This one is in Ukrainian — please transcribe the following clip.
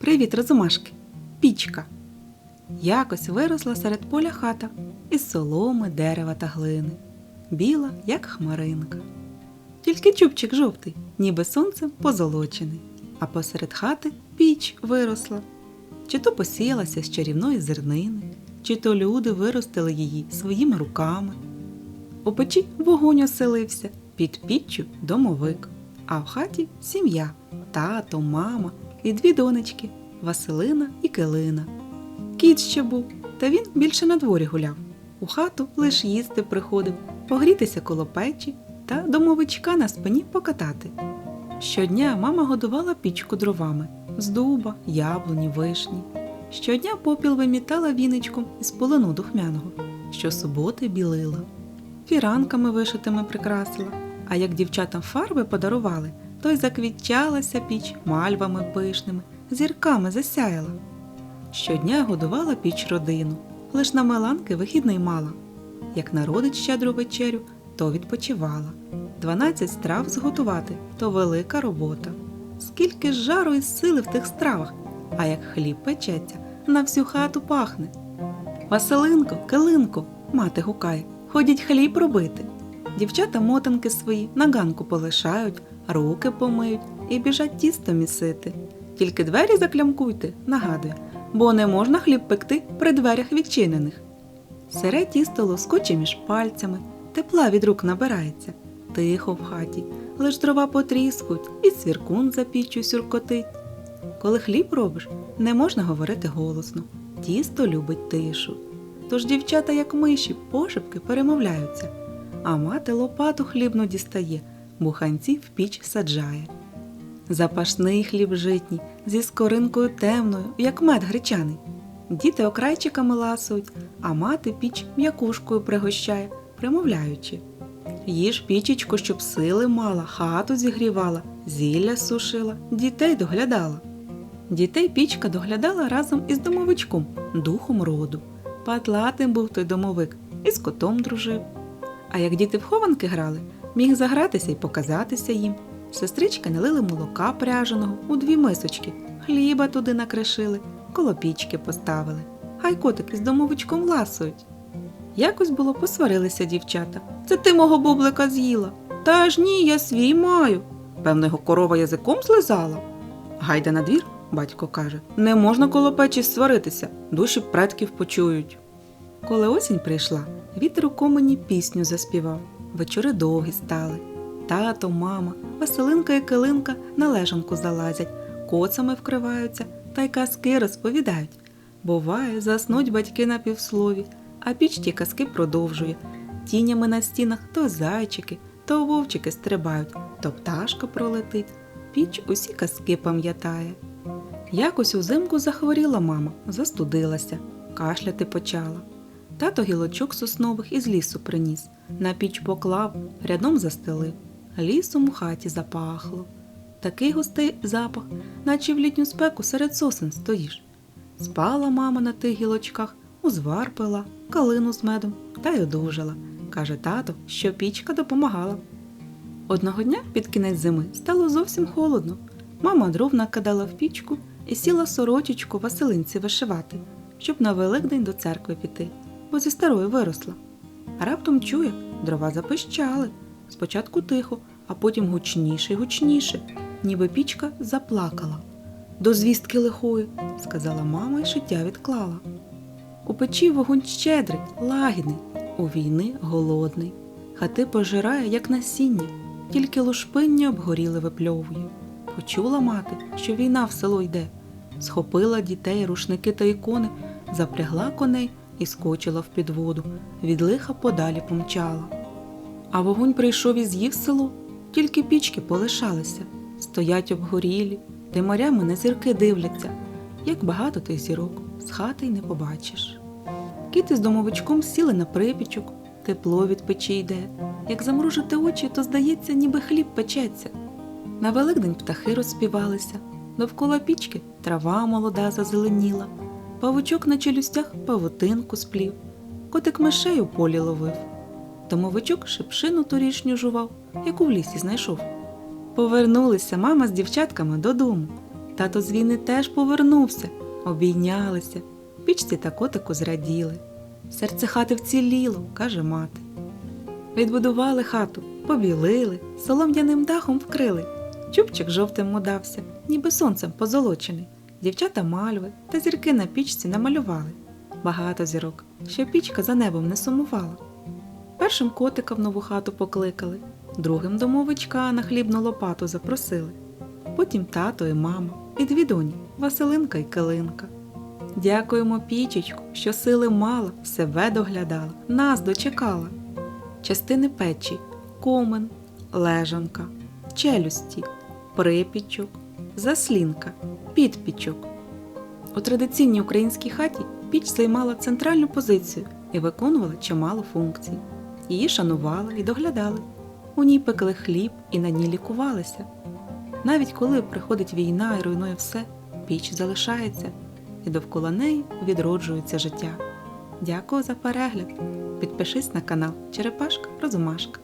Привіт, розумашки! Пічка. Якось виросла серед поля хата із соломи, дерева та глини, біла, як хмаринка. Тільки чубчик жовтий, ніби сонцем позолочений, а посеред хати піч виросла. Чи то посіялася з чарівної зернини, чи то люди виростили її своїми руками. У печі вогонь оселився, під піччю домовик, а в хаті сім'я, тато, мама і дві донечки Василина і Килина. Кіт ще був, та він більше на дворі гуляв. У хату лиш їсти приходив, погрітися коло печі та домовичка на спині покатати. Щодня мама годувала пічку дровами з дуба, яблуні, вишні. Щодня попіл вимітала віничком із полину духмяного, щосуботи білила, фіранками вишитими прикрасила, а як дівчатам фарби подарували, то й заквітчалася піч мальвами пишними, зірками засяяла. Щодня годувала піч родину, лиш на Меланки вихідний мала. Як народить щедру вечерю, то відпочивала. Дванадцять страв зготувати то велика робота. Скільки жару і сили в тих стравах, а як хліб печеться, на всю хату пахне. Василинко, килинко, мати гукає, ходіть хліб робити. Дівчата мотанки свої на ганку полишають, руки помиють і біжать тісто місити. Тільки двері заклямкуйте, нагадує, бо не можна хліб пекти при дверях відчинених. Сире тісто лоскоче між пальцями, тепла від рук набирається, тихо в хаті, лиш дрова потріскуть і свіркун за піччю сюркотить. Коли хліб робиш, не можна говорити голосно, тісто любить тишу. Тож дівчата, як миші, пошепки перемовляються, а мати лопату хлібну дістає, буханці в піч саджає. Запашний хліб житній, зі скоринкою темною, як мед гречаний. Діти окрайчиками ласують, а мати піч м'якушкою пригощає, примовляючи. Їж пічечко, щоб сили мала, хату зігрівала, зілля сушила, дітей доглядала. Дітей пічка доглядала разом із домовичком, духом роду. Патлатим був той домовик і з котом дружив. А як діти в хованки грали, міг загратися і показатися їм. Сестрички налили молока пряженого у дві мисочки, хліба туди накришили, коло пічки поставили. Хай котики з домовичком ласують. Якось було посварилися дівчата. Це ти мого бублика з'їла. Та ж ні, я свій маю. Певно, його корова язиком злизала. Гайда на двір, батько каже, не можна коло печі сваритися, душі предків почують. Коли осінь прийшла, вітер у комені пісню заспівав. Вечори довгі стали. Тато, мама, Василинка і Килинка на лежанку залазять, коцами вкриваються та й казки розповідають. Буває, заснуть батьки на півслові, а піч ті казки продовжує. Тінями на стінах то зайчики, то вовчики стрибають, то пташка пролетить. Піч усі казки пам'ятає. Якось узимку захворіла мама, застудилася, кашляти почала. Тато гілочок соснових із лісу приніс, на піч поклав, рядом застелив. Лісом у хаті запахло. Такий густий запах, наче в літню спеку серед сосен стоїш. Спала мама на тих гілочках, узвар пила, калину з медом та й одужала. Каже тато, що пічка допомагала. Одного дня під кінець зими стало зовсім холодно. Мама дров накидала в пічку і сіла сорочечку Василинці вишивати, щоб на Великдень до церкви піти, бо зі старої виросла. А раптом чує, дрова запищали. Спочатку тихо, а потім гучніше й гучніше, ніби пічка заплакала. До звістки лихої, сказала мама і шиття відклала. У печі вогонь щедрий, лагідний, у війни голодний. Хати пожирає, як насіння, тільки лушпиння обгоріли випльовує. Почула мати, що війна в село йде, схопила дітей, рушники та ікони, запрягла коней і скочила в підводу, від лиха подалі помчала. А вогонь прийшов і з'їв село, тільки пічки полишалися, стоять обгорілі, де морями на зірки дивляться, як багато тих зірок з хати й не побачиш. Кіти з домовичком сіли на припічок, тепло від печі йде. Як замружити очі, то здається, ніби хліб печеться. На Великдень птахи розспівалися, довкола пічки трава молода зазеленіла, павучок на челюстях павутинку сплів, котик мишей у полі ловив. Домовичок шипшину торішню жував, яку в лісі знайшов. Повернулися мама з дівчатками додому. Тато з війни теж повернувся, обійнялися, пічці та котику зраділи. Серце хати вціліло, каже мати. Відбудували хату, побілили, солом'яним дахом вкрили. Чубчик жовтим модався, ніби сонцем позолочений. Дівчата мальви та зірки на пічці намалювали. Багато зірок, щоб пічка за небом не сумувала. Першим котика в нову хату покликали, другим домовичка на хлібну лопату запросили. Потім тато і мама, і дві доні Василинка і Килинка. Дякуємо пічечку, що сили мала, себе доглядала, нас дочекала. Частини печі, комен, лежанка, челюсті, припічок, заслінка, підпічок. У традиційній українській хаті піч займала центральну позицію і виконувала чимало функцій. Її шанували і доглядали. У ній пекли хліб і на ній лікувалися. Навіть коли приходить війна і руйнує все, піч залишається, і довкола неї відроджується життя. Дякую за перегляд. Підпишись на канал Черепашка Розумашка.